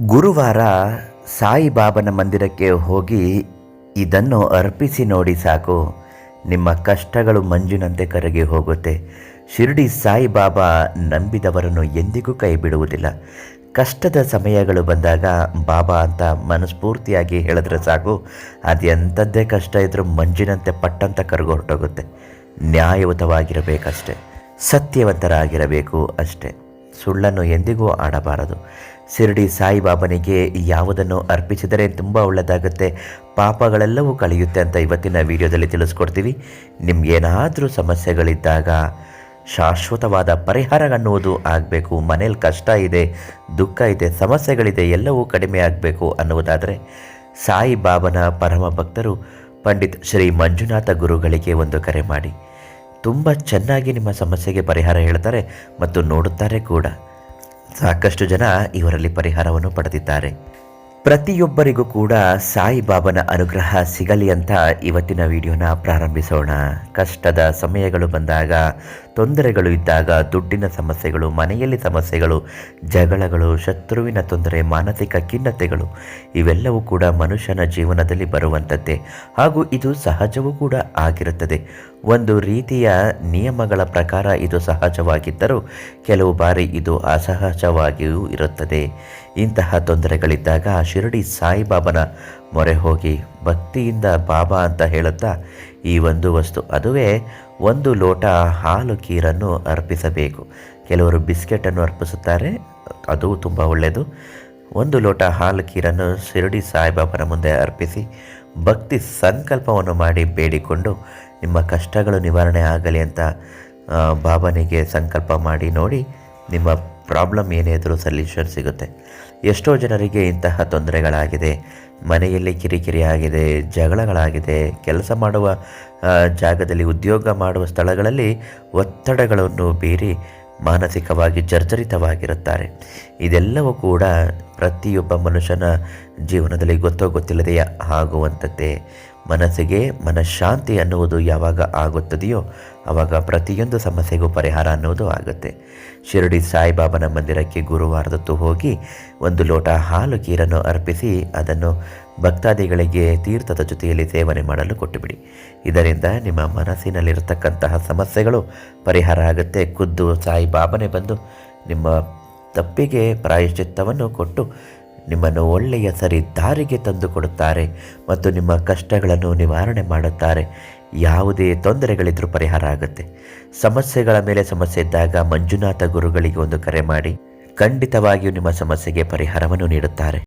ಗುರುವಾರ ಸಾಯಿಬಾಬನ ಮಂದಿರಕ್ಕೆ ಹೋಗಿ ಇದನ್ನು ಅರ್ಪಿಸಿ ನೋಡಿ ಸಾಕು. ನಿಮ್ಮ ಕಷ್ಟಗಳು ಮಂಜಿನಂತೆ ಕರಗಿ ಹೋಗುತ್ತೆ. ಶಿರಡಿ ಸಾಯಿಬಾಬಾ ನಂಬಿದವರನ್ನು ಎಂದಿಗೂ ಕೈ ಬಿಡುವುದಿಲ್ಲ ಕಷ್ಟದ ಸಮಯಗಳು ಬಂದಾಗ ಬಾಬಾ ಅಂತ ಮನಸ್ಫೂರ್ತಿಯಾಗಿ ಹೇಳಿದ್ರೆ ಸಾಕು. ಅದೆಂಥದ್ದೇ ಕಷ್ಟ ಇದ್ದರೂ ಮಂಜಿನಂತೆ ಪಟ್ಟಂತ ಕರಗು ಹೊರಟೋಗುತ್ತೆ ನ್ಯಾಯಯುತವಾಗಿರಬೇಕಷ್ಟೆ. ಸತ್ಯವಂತರಾಗಿರಬೇಕು ಅಷ್ಟೆ. ಸುಳ್ಳನ್ನು ಎಂದಿಗೂ ಆಡಬಾರದು. ಶಿರಡಿ ಸಾಯಿಬಾಬನಿಗೆ ಯಾವುದನ್ನು ಅರ್ಪಿಸಿದರೆ ತುಂಬ ಒಳ್ಳೆಯದಾಗುತ್ತೆ. ಪಾಪಗಳೆಲ್ಲವೂ ಕಳೆಯುತ್ತೆ ಅಂತ ಇವತ್ತಿನ ವಿಡಿಯೋದಲ್ಲಿ ತಿಳಿಸ್ಕೊಡ್ತೀವಿ. ನಿಮ್ಗೇನಾದರೂ ಸಮಸ್ಯೆಗಳಿದ್ದಾಗ ಶಾಶ್ವತವಾದ ಪರಿಹಾರ ಅನ್ನುವುದು ಆಗಬೇಕು. ಮನೇಲಿ ಕಷ್ಟ ಇದೆ, ದುಃಖ ಇದೆ, ಸಮಸ್ಯೆಗಳಿದೆ, ಎಲ್ಲವೂ ಕಡಿಮೆ ಆಗಬೇಕು ಅನ್ನುವುದಾದರೆ ಸಾಯಿಬಾಬನ ಪರಮ ಭಕ್ತರು ಪಂಡಿತ್ ಶ್ರೀ ಮಂಜುನಾಥ ಗುರುಗಳಿಗೆ ಒಂದು ಕರೆ ಮಾಡಿ. ತುಂಬ ಚೆನ್ನಾಗಿ ನಿಮ್ಮ ಸಮಸ್ಯೆಗೆ ಪರಿಹಾರ ಹೇಳ್ತಾರೆ ಮತ್ತು ನೋಡುತ್ತಾರೆ ಕೂಡ. ಸಾಕಷ್ಟು ಜನ ಇವರಲ್ಲಿ ಪರಿಹಾರವನ್ನು ಪಡೆದಿದ್ದಾರೆ. ಪ್ರತಿಯೊಬ್ಬರಿಗೂ ಕೂಡ ಸಾಯಿಬಾಬನ ಅನುಗ್ರಹ ಸಿಗಲಿ ಅಂತ ಇವತ್ತಿನ ವಿಡಿಯೋನ ಪ್ರಾರಂಭಿಸೋಣ. ಕಷ್ಟದ ಸಮಯಗಳು ಬಂದಾಗ, ತೊಂದರೆಗಳು ಇದ್ದಾಗ, ದುಡ್ಡಿನ ಸಮಸ್ಯೆಗಳು, ಮನೆಯಲ್ಲಿ ಸಮಸ್ಯೆಗಳು, ಜಗಳಗಳು, ಶತ್ರುವಿನ ತೊಂದರೆ, ಮಾನಸಿಕ ಖಿನ್ನತೆಗಳು, ಇವೆಲ್ಲವೂ ಕೂಡ ಮನುಷ್ಯನ ಜೀವನದಲ್ಲಿ ಬರುವಂಥದ್ದೇ ಹಾಗೂ ಇದು ಸಹಜವೂ ಕೂಡ ಆಗಿರುತ್ತದೆ. ಒಂದು ರೀತಿಯ ನಿಯಮಗಳ ಪ್ರಕಾರ ಇದು ಸಹಜವಾಗಿದ್ದರೂ ಕೆಲವು ಬಾರಿ ಇದು ಅಸಹಜವಾಗಿಯೂ ಇರುತ್ತದೆ. ಇಂತಹ ತೊಂದರೆಗಳಿದ್ದಾಗ ಶಿರಡಿ ಸಾಯಿಬಾಬನ ಮೊರೆ ಹೋಗಿ ಭಕ್ತಿಯಿಂದ ಬಾಬಾ ಅಂತ ಹೇಳುತ್ತಾ, ಈ ಒಂದು ವಸ್ತು ಅದುವೇ ಒಂದು ಲೋಟ ಹಾಲು ಕೀರನ್ನು ಅರ್ಪಿಸಬೇಕು. ಕೆಲವರು ಬಿಸ್ಕೆಟನ್ನು ಅರ್ಪಿಸುತ್ತಾರೆ, ಅದು ತುಂಬ ಒಳ್ಳೆಯದು. ಒಂದು ಲೋಟ ಹಾಲು ಕೀರನ್ನು ಶಿರಡಿ ಸಾಯಿಬಾಬನ ಮುಂದೆ ಅರ್ಪಿಸಿ ಭಕ್ತಿ ಸಂಕಲ್ಪವನ್ನು ಮಾಡಿ ಬೇಡಿಕೊಂಡು ನಿಮ್ಮ ಕಷ್ಟಗಳು ನಿವಾರಣೆ ಆಗಲಿ ಅಂತ ಬಾಬನಿಗೆ ಸಂಕಲ್ಪ ಮಾಡಿ ನೋಡಿ ನಿಮ್ಮ ಪ್ರಾಬ್ಲಮ್ ಏನೇ ಇದ್ರೂ ಸೊಲ್ಯೂಷನ್ ಸಿಗುತ್ತೆ. ಎಷ್ಟೋ ಜನರಿಗೆ ಇಂತಹ ತೊಂದರೆಗಳಾಗಿದೆ. ಮನೆಯಲ್ಲಿ ಕಿರಿಕಿರಿ ಆಗಿದೆ ಜಗಳಗಳಾಗಿದೆ, ಕೆಲಸ ಮಾಡುವ ಜಾಗದಲ್ಲಿ, ಉದ್ಯೋಗ ಮಾಡುವ ಸ್ಥಳಗಳಲ್ಲಿ ಒತ್ತಡಗಳನ್ನು ಬೀರಿ ಮಾನಸಿಕವಾಗಿ ಜರ್ಜರಿತವಾಗಿರುತ್ತಾರೆ. ಇದೆಲ್ಲವೂ ಕೂಡ ಪ್ರತಿಯೊಬ್ಬ ಮನುಷ್ಯನ ಜೀವನದಲ್ಲಿ ಗೊತ್ತೋ ಗೊತ್ತಿಲ್ಲದೆಯ ಆಗುವಂಥದ್ದೇ. ಮನಸ್ಸಿಗೆ ಮನಃಶಾಂತಿ ಅನ್ನುವುದು ಯಾವಾಗ ಆಗುತ್ತದೆಯೋ ಆವಾಗ ಪ್ರತಿಯೊಂದು ಸಮಸ್ಯೆಗೂ ಪರಿಹಾರ ಅನ್ನುವುದು ಆಗುತ್ತೆ. ಶಿರಡಿ ಸಾಯಿಬಾಬನ ಮಂದಿರಕ್ಕೆ ಗುರುವಾರದತ್ತು ಹೋಗಿ ಒಂದು ಲೋಟ ಹಾಲು ಕೀರನ್ನು ಅರ್ಪಿಸಿ ಅದನ್ನು ಭಕ್ತಾದಿಗಳಿಗೆ ತೀರ್ಥದ ಜೊತೆಯಲ್ಲಿ ಸೇವನೆ ಮಾಡಲು ಕೊಟ್ಟುಬಿಡಿ. ಇದರಿಂದ ನಿಮ್ಮ ಮನಸ್ಸಿನಲ್ಲಿರತಕ್ಕಂತಹ ಸಮಸ್ಯೆಗಳು ಪರಿಹಾರ ಆಗುತ್ತೆ. ಖುದ್ದು ಸಾಯಿಬಾಬನೇ ಬಂದು ನಿಮ್ಮ ತಪ್ಪಿಗೆ ಪ್ರಾಯಶ್ಚಿತ್ತವನ್ನು ಕೊಟ್ಟು ನಿಮ್ಮನ್ನು ಒಳ್ಳೆಯ ಸರಿ ದಾರಿಗೆ ತಂದುಕೊಡುತ್ತಾರೆ ಮತ್ತು ನಿಮ್ಮ ಕಷ್ಟಗಳನ್ನು ನಿವಾರಣೆ ಮಾಡುತ್ತಾರೆ. ಯಾವುದೇ ತೊಂದರೆಗಳಿದ್ದರೂ ಪರಿಹಾರ ಆಗುತ್ತೆ. ಸಮಸ್ಯೆಗಳ ಮೇಲೆ ಸಮಸ್ಯೆ ಇದ್ದಾಗ ಮಂಜುನಾಥ ಗುರುಗಳಿಗೆ ಒಂದು ಕರೆ ಮಾಡಿ, ಖಂಡಿತವಾಗಿಯೂ ನಿಮ್ಮ ಸಮಸ್ಯೆಗೆ ಪರಿಹಾರವನ್ನು ನೀಡುತ್ತಾರೆ.